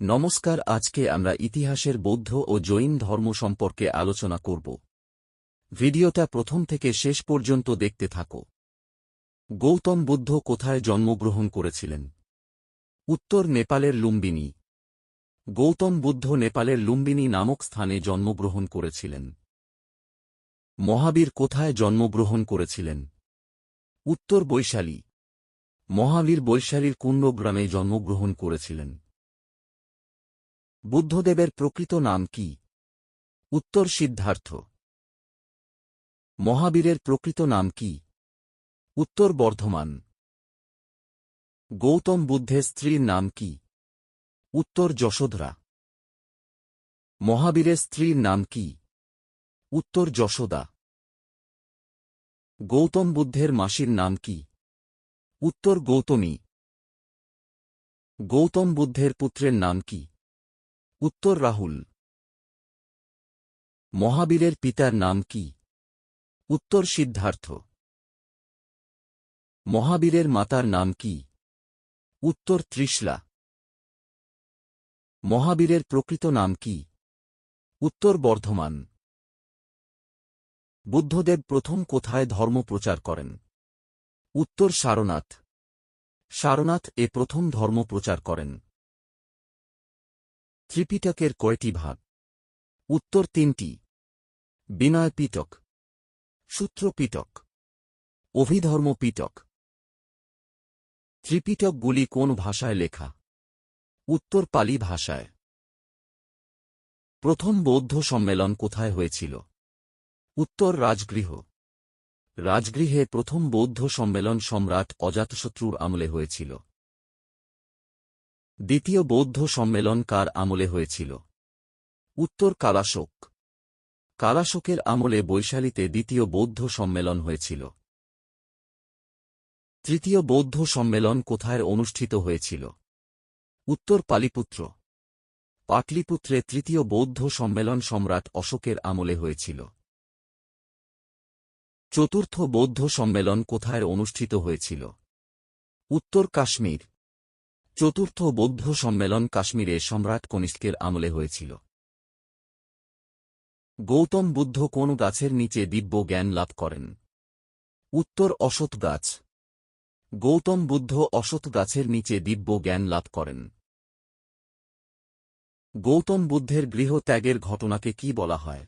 নমস্কার, আজকে আমরা ইতিহাসের বৌদ্ধ ও জৈন ধর্ম সম্পর্কে আলোচনা করব। ভিডিওটা প্রথম থেকে শেষ পর্যন্ত দেখতে থাকো। গৌতম বুদ্ধ কোথায় জন্মগ্রহণ করেছিলেন? উত্তর নেপালের লুম্বিনী। গৌতম বুদ্ধ নেপালের লুম্বিনী নামক স্থানে জন্মগ্রহণ করেছিলেন। মহাবীর কোথায় জন্মগ্রহণ করেছিলেন? উত্তর বৈশালী। মহাবীর বৈশালীর কুণ্ডগ্রামে জন্মগ্রহণ করেছিলেন। বুদ্ধদেবের প্রকৃত নাম কি? উত্তর সিদ্ধার্থ। মহাবীরের প্রকৃত নাম কি? উত্তর বর্ধমান। গৌতম বুদ্ধের স্ত্রীর নাম কি? উত্তর যশোধরা। মহাবীরের স্ত্রীর নাম কি? উত্তর যশোদা। গৌতম বুদ্ধের মাসির নাম কি? উত্তর গৌতমী। গৌতম বুদ্ধের পুত্রের নাম কি? উত্তর রাহুল। মহাবীরের পিতার নাম কি? উত্তর সিদ্ধার্থ। মহাবীরের মাতার নাম কি? উত্তর ত্রিশলা মহাবীরের প্রকৃত নাম কি? উত্তর বর্ধমান। বুদ্ধদেব প্রথম কোথায় ধর্ম প্রচার করেন? উত্তর সারনাথ। সারনাথ এ প্রথম ধর্ম প্রচার করেন। ত্রিপিটকের কয়টি ভাগ? উত্তর তিনটি। বিনয় পিটক সূত্রপিটক। অভিধর্ম পিটক ত্রিপিটকগুলি কোন ভাষায় লেখা? উত্তর পালি ভাষায়। প্রথম বৌদ্ধ সম্মেলন কোথায় হয়েছিল? উত্তর রাজগৃহ। রাজগৃহে প্রথম বৌদ্ধ সম্মেলন সম্রাট অজাতশত্রুর আমলে হয়েছিল। দ্বিতীয় বৌদ্ধ সম্মেলন কার আমলে হয়েছিল? উত্তর কালাশোক। কালাশোকের আমলে বৈশালীতে দ্বিতীয় বৌদ্ধ সম্মেলন হয়েছিল। তৃতীয় বৌদ্ধ সম্মেলন কোথায় অনুষ্ঠিত হয়েছিল? উত্তর পালিপুত্র। পাটলিপুত্রে তৃতীয় বৌদ্ধ সম্মেলন সম্রাট অশোকের আমলে হয়েছিল। চতুর্থ বৌদ্ধ সম্মেলন কোথায় অনুষ্ঠিত হয়েছিল? উত্তর কাশ্মীর। চতুর্থ বৌদ্ধ সম্মেলন কাশ্মীরে সম্রাট কনিষ্কের আমলে হয়েছিল। গৌতম বুদ্ধ কোন গাছের নিচে দিব্য জ্ঞান লাভ করেন? উত্তর অসৎ গাছ। গৌতম বুদ্ধ অসৎ গাছের নিচে দিব্য জ্ঞান লাভ করেন। গৌতম বুদ্ধের গৃহ ত্যাগের ঘটনাকে কি বলা হয়?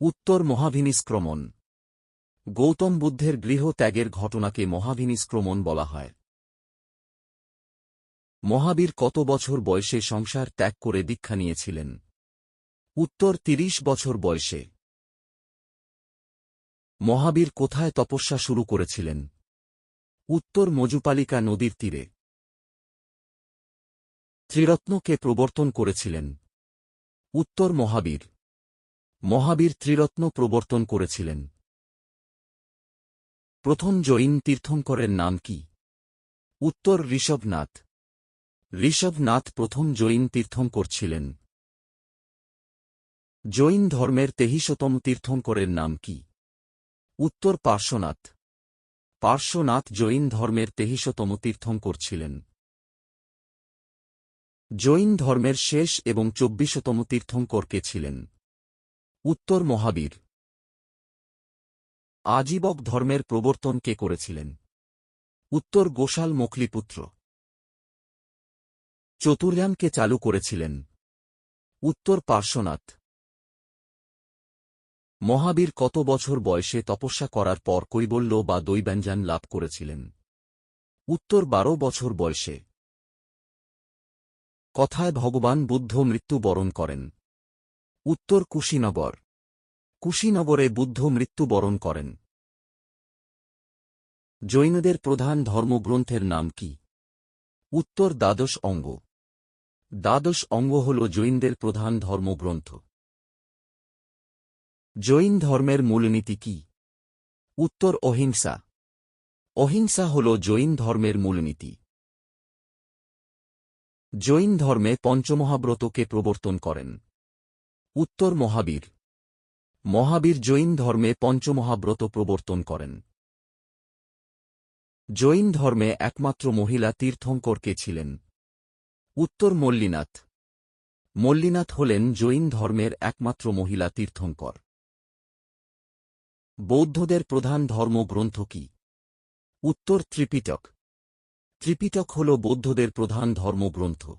উত্তর মহাভিনিষ্ক্রমণ। গৌতম বুদ্ধের গৃহ ত্যাগের ঘটনাকে মহাভিনিষ্ক্রমণ বলা হয়। মহাবীর কত বছর বয়সে সংসার ত্যাগ করে দীক্ষা নিয়েছিলেন? উত্তর, তিরিশ বছর বয়সে। মহাবীর কোথায় তপস্যা শুরু করেছিলেন? উত্তর, মজুপালিকা নদীর তীরে। ত্রিরত্নকে প্রবর্তন করেছিলেন। উত্তর, মহাবীর। মহাবীর ত্রিরত্ন প্রবর্তন করেছিলেন। প্রথম জৈন তীর্থঙ্করের নাম কি? উত্তর, ঋষভনাথ। ঋষভনাথ প্রথম জৈন তীর্থঙ্কর ছিলেন জৈন ধর্মের তেহিশতম তীর্থঙ্করের নাম কি? উত্তর পার্শ্বনাথ। পার্শ্বনাথ জৈন ধর্মের তেহিশতম তীর্থঙ্কর ছিলেন জৈন ধর্মের শেষ এবং চব্বিশতম তীর্থঙ্কর কে ছিলেন। উত্তর মহাবীর। আজীবক ধর্মের প্রবর্তন কে করেছিলেন? উত্তর গোশাল মকলিপুত্র চতুর্যানকে চালু করেছিলেন। উত্তর পার্শ্বনাথ। মহাবীর কত বছর বয়সে তপস্যা করার পর কৈবল্য বা দৈব্যাঞ্জান লাভ করেছিলেন? উত্তর বারো বছর বয়সে। কথায় ভগবান বুদ্ধ মৃত্যুবরণ করেন। উত্তর কুশীনগর। কুশীনগরে বুদ্ধ মৃত্যুবরণ করেন। জৈনদের প্রধান ধর্মগ্রন্থের নাম কি? উত্তর দ্বাদশ অঙ্গ। দ্বাদশ অঙ্গ হল জৈনদের প্রধান ধর্মগ্রন্থ। জৈন ধর্মের মূলনীতি কি? উত্তর, অহিংসা। অহিংসা হল জৈন ধর্মের মূলনীতি। জৈন ধর্মে পঞ্চমহাব্রতকে প্রবর্তন করেন। উত্তর, মহাবীর। মহাবীর জৈন ধর্মে পঞ্চমহাব্রত প্রবর্তন করেন। জৈন ধর্মে একমাত্র মহিলা তীর্থঙ্কর কে ছিলেন। উত্তর মল্লিনাথ। মল্লিনাথ হলেন জৈন ধর্মের একমাত্র মহিলা তীর্থঙ্কর। বৌদ্ধদের প্রধান ধর্মগ্রন্থ কি? উত্তর ত্রিপিটক। ত্রিপিটক হল বৌদ্ধদের প্রধান ধর্মগ্রন্থ।